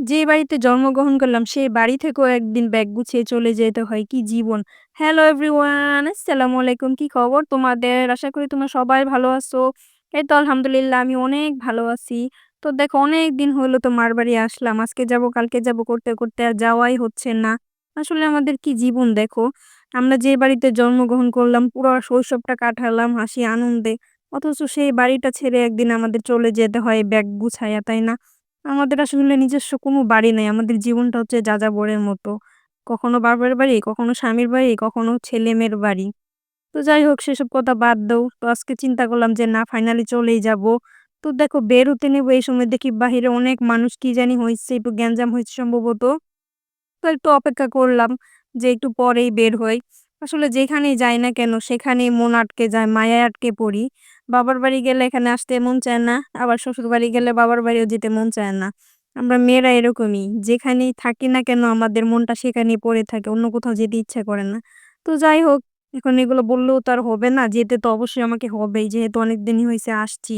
যে বাড়িতে জন্মগ্রহণ করলাম সেই বাড়ি থেকেও একদিন ব্যাগ গুছিয়ে চলে যেতে হয়। কি জীবন! হ্যালো এভরিওয়ান, আসসালামু আলাইকুম। কি খবর তোমাদের? আশা করি তোমরা সবাই ভালো আছো। এই তো আলহামদুলিল্লাহ আমি অনেক ভালো আছি। তো দেখো অনেক দিন হলো তো মার বাড়ি আসলাম। আজকে যাব কালকে যাব করতে, করতে আর যাওয়াই হচ্ছে না। আসলে আমাদের কি জীবন দেখো। আমরা যে বাড়িতে জন্মগ্রহণ করলাম পুরো শৈশবটা কাটালাম হাসি আনন্দে। অথচ সেই বাড়িটা ছেড়ে একদিন আমাদের চলে যেতে হয় ব্যাগ গুছাইয়া, তাই না? আমাদের আসলে নিজস্ব কোনো বাড়ি নাই। আমাদের জীবনটা হচ্ছে যাযাবরের মতো। কখনো বাপের বাড়ি, কখনো স্বামীর বাড়ি, কখনো ছেলে-মেয়ের বাড়ি। তো যাই হোক সেসব কথা বাদ দাও। তো আজকে চিন্তা করলাম যে না ফাইনালি চলেই যাব। তো দেখো বের হতে নেব এই সময় দেখি বাহিরে অনেক মানুষ কি জানি হইছে, একটু গ্যাঞ্জাম হয়েছে সম্ভবত। তো একটু অপেক্ষা করলাম যে একটু পরেই বের হই। আসলে যেখানেই যাই না কেন সেখানেই মন আটকে যায়, মায়ায় আটকে পড়ি। বাবার বাড়ি গেলে এখানে আসতে মন চায় না। আবার শ্বশুর বাড়ি গেলে বাবার বাড়িও যেতে মন চায় না। আমরা মেয়েরা এরকমই। যেখানেই থাকি না কেন আমাদের মনটা সেখানেই পড়ে থাকে। অন্য কোথাও যেতে ইচ্ছা করে না। তো যাই হোক এখন এগুলো বললেও তো আর হবে না। যেতে তো অবশ্যই আমাকে হবেই। যেহেতু অনেকদিনই হয়েছে আসছি।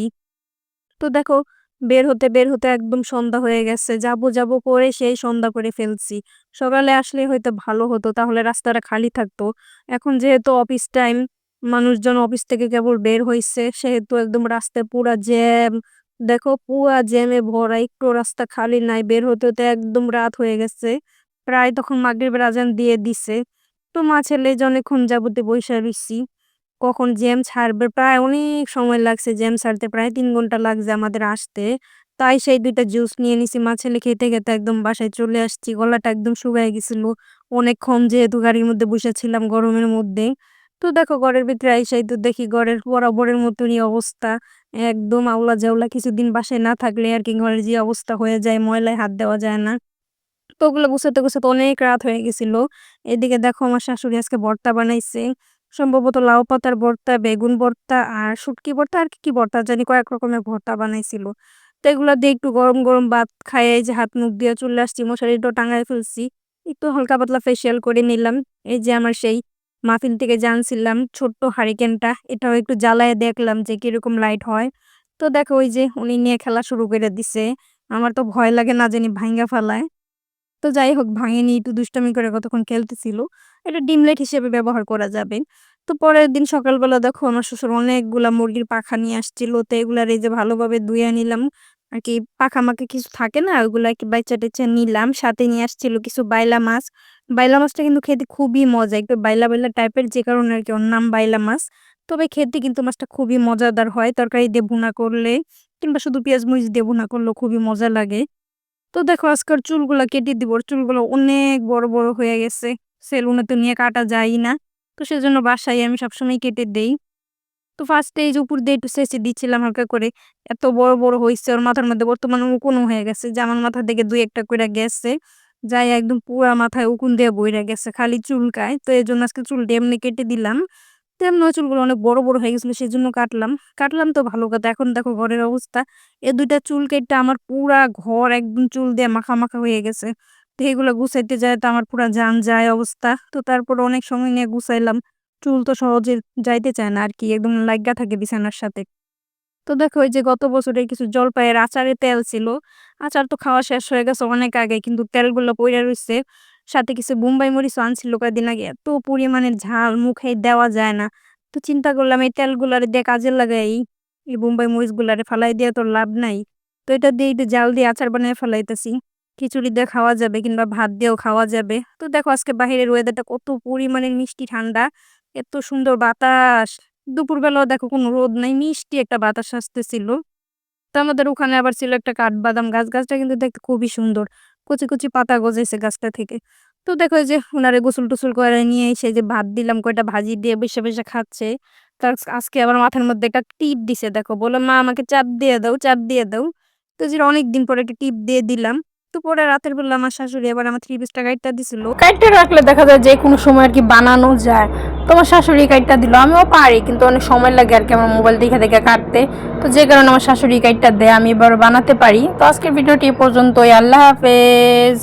তো দেখো বের হতে, বের হতে একদম সন্ধ্যা হয়ে গেছে। যাব, যাব করে সেই সন্ধ্যা করে ফেলছি। সকালে আসলে হয়তো ভালো হতো। তাহলে রাস্তাটা খালি থাকতো। এখন যেহেতু অফিস টাইম, মানুষজন অফিস থেকে কেবল বের হইছে। সেহেতু একদম রাস্তায় পুরা জ্যাম। দেখো পুরা জ্যামে ভরা। একটু রাস্তা খালি নাই। বের হতে, হতে একদম রাত হয়ে গেছে। প্রায় তখন মাগরিবের আজান দিয়ে দিছে। তো মা ছেলে অনেকক্ষণ যাবতে বইসা রইছি। কখন জ্যাম ছাড়বে প্রায় অনেক সময় লাগছে জ্যাম ছাড়তে প্রায় তিন ঘণ্টা লাগছে আমাদের আসতে। তাই সেই দুইটা জুস নিয়ে নিছি মা ছেলে খেতে, খেতে একদম বাসায় চলে আসছি। গলাটা একদম শুকায় গেছিল। অনেকক্ষণ যেহেতু গাড়ির মধ্যে বইসা গরমের মধ্যে। তো দেখো ঘরের ভিতরে আইসাই তো দেখি ঘরের বরাবরের মতনই অবস্থা। একদম আউলা ঝাউলা কিছুদিন বাসায় না থাকলে আরকি ঘরের যে অবস্থা হয়ে যায় ময়লায় হাত দেওয়া যায় না। তো ওগুলো গুছাতে, গুছাতে অনেক রাত হয়ে গেছিল। এদিকে দেখো আমার শাশুড়ি আজকে ভর্তা বানাইছে। সম্ভবত লাউ পাতার ভর্তা, বেগুন ভর্তা আর শুটকি ভর্তা আর কি, কি ভর্তা জানি কয়েক রকমের ভর্তা বানাইছিল। তো এগুলা দিয়ে একটু গরম, গরম ভাত খাইয়ে যে হাত মুখ দিয়ে চলে আসছি। মশারিটাও টাঙায় ফেলছি। একটু হালকা পাতলা ফেসিয়াল করে নিলাম। এই যে আমার সেই মাফিন থেকে জানছিলাম ছোট্ট হারিকেনটা এটাও একটু জ্বালায় দেখলাম যে কীরকম লাইট হয়। তো দেখো ওই যে উনি নিয়ে খেলা শুরু করে দিছে। আমার তো ভয় লাগে না জানি ভাইঙ্গা ফেলায়। তো যাই হোক ভাঙেনি একটু দুষ্টামি করে কতক্ষণ খেলতেছিল। এটা ডিম লাইট হিসেবে ব্যবহার করা যাবে। তো পরের দিন সকালবেলা দেখো আমার শ্বশুর অনেকগুলা মুরগির পাখা নিয়ে আসছিল। তো এগুলার এই যে ভালোভাবে ধুয়ে নিলাম। আর কি পাখা-মাখা কিছু থাকে না ওগুলা আরকি বাইচা-টেচা নিলাম। সাথে নিয়ে আসছিল কিছু বাইলা মাছ। বাইলা মাছটা কিন্তু খেতে খুবই মজা। একটু বাইলা, বাইলা টাইপের যে কারণে আর কি ওর নাম বাইলা মাছ। তবে খেতে কিন্তু মাছটা খুবই মজাদার হয়। তরকারি দিয়ে ভুনা করলে কিংবা শুধু পেঁয়াজ মরিচ দিয়ে ভুনা করলেও খুবই মজা লাগে। তো দেখো আজকাল চুলগুলা কেটে দিব। চুলগুলো অনেক বড়, বড় হয়ে গেছে। সেলুনে তো নিয়ে কাটা যায়ই না। তো সেজন্য বাসায় আমি সবসময় কেটে দেই। তো ফার্স্টে এই যে উপর দিয়ে একটু ছেঁচে দিচ্ছিলাম হালকা করে। এত বড়, বড় হয়েছে ওর মাথার মধ্যে বর্তমানে উকুনও হয়ে গেছে। যে আমার মাথা থেকে দুই একটা করে গেছে। যাই একদম পুরা মাথায় উকুন দিয়ে বইরা গেছে। খালি চুলকায়। তো এই জন্য আজকে চুলটা এমনি কেটে দিলাম। তো এমনি চুলগুলো অনেক বড়, বড় হয়ে গেছিল সেজন্য কাটলাম। কাটলাম তো ভালো কথা। এখন দেখো ঘরের অবস্থা। এ দুইটা চুল কেটে আমার পুরা ঘর একদম চুল দিয়ে মাখা, মাখা হয়ে গেছে। এগুলো গুছাইতে যায় তো আমার পুরা জান যায় অবস্থা। তো তারপর অনেক সময় নিয়ে গুছাইলাম। চুল তো সহজে যাইতে চায় না আর কি একদম লাইগা থাকে বিছানার সাথে। তো দেখো ওই যে গত বছরের কিছু জলপাইয়ের আচারের তেল ছিল। আচার তো খাওয়া শেষ হয়ে গেছে অনেক আগে। কিন্তু তেলগুলো পইড়া রইছে। সাথে কিছু বোম্বাই মরিচও আনছিল কয়েকদিন আগে। এত পরিমাণের ঝাল, মুখে দেওয়া যায় না। তো চিন্তা করলাম এই তেলগুলারে দিয়ে কাজে লাগাই। এই বোম্বাই মরিচগুলারে ফালাই দিয়ে তো লাভ নাই। তো এটা দিয়ে জাল দিয়ে আচার বানায় ফেলাইতেছি। খিচুড়ি দিয়ে খাওয়া যাবে কিংবা ভাত দিয়েও খাওয়া যাবে। তো দেখো আজকে বাহিরের ওয়েদারটা কত পরিমাণে মিষ্টি ঠান্ডা। এত সুন্দর বাতাস। দুপুরবেলাও দেখো কোনো রোদ নাই। মিষ্টি একটা বাতাস আসতেছিল। তো আমাদের ওখানে আবার ছিল একটা কাঠবাদাম গাছ। গাছটা কিন্তু দেখতে খুবই সুন্দর। কচি, কচি পাতা গজাইছে গাছটা থেকে। তো দেখো যে ওনারে গোসল-টোসল করে নিয়ে এসে যে ভাত দিলাম কয়টা ভাজি দিয়ে বইসা, বইসা খাচ্ছে। তো আজকে আবার মাথার মধ্যে একটা টিপ দিছে দেখো। বলল, "মা আমাকে চাপ দিয়ে দাও, চাপ দিয়ে দাও।" তো যে অনেকদিন পরে একটা টিপ দিয়ে দিলাম। তো পরে রাতের বেলা আমার শাশুড়ি আবার আমার থ্রি পিসটা গাইডটা দিছিল। গাইডটা রাখলে দেখা যায় যে কোনো সময় আর কি বানানো যায়। তোমার শাশুড়ি গাইডটা দিল। আমিও পারি কিন্তু অনেক সময় লাগে আর কি আমার মোবাইল দেখে, দেখে কাটতে। তো যে কারণে আমার শাশুড়ি গাইডটা দেয় আমি এবার বানাতে পারি। তো আজকের ভিডিওটি পর্যন্তই। আল্লাহ হাফেজ।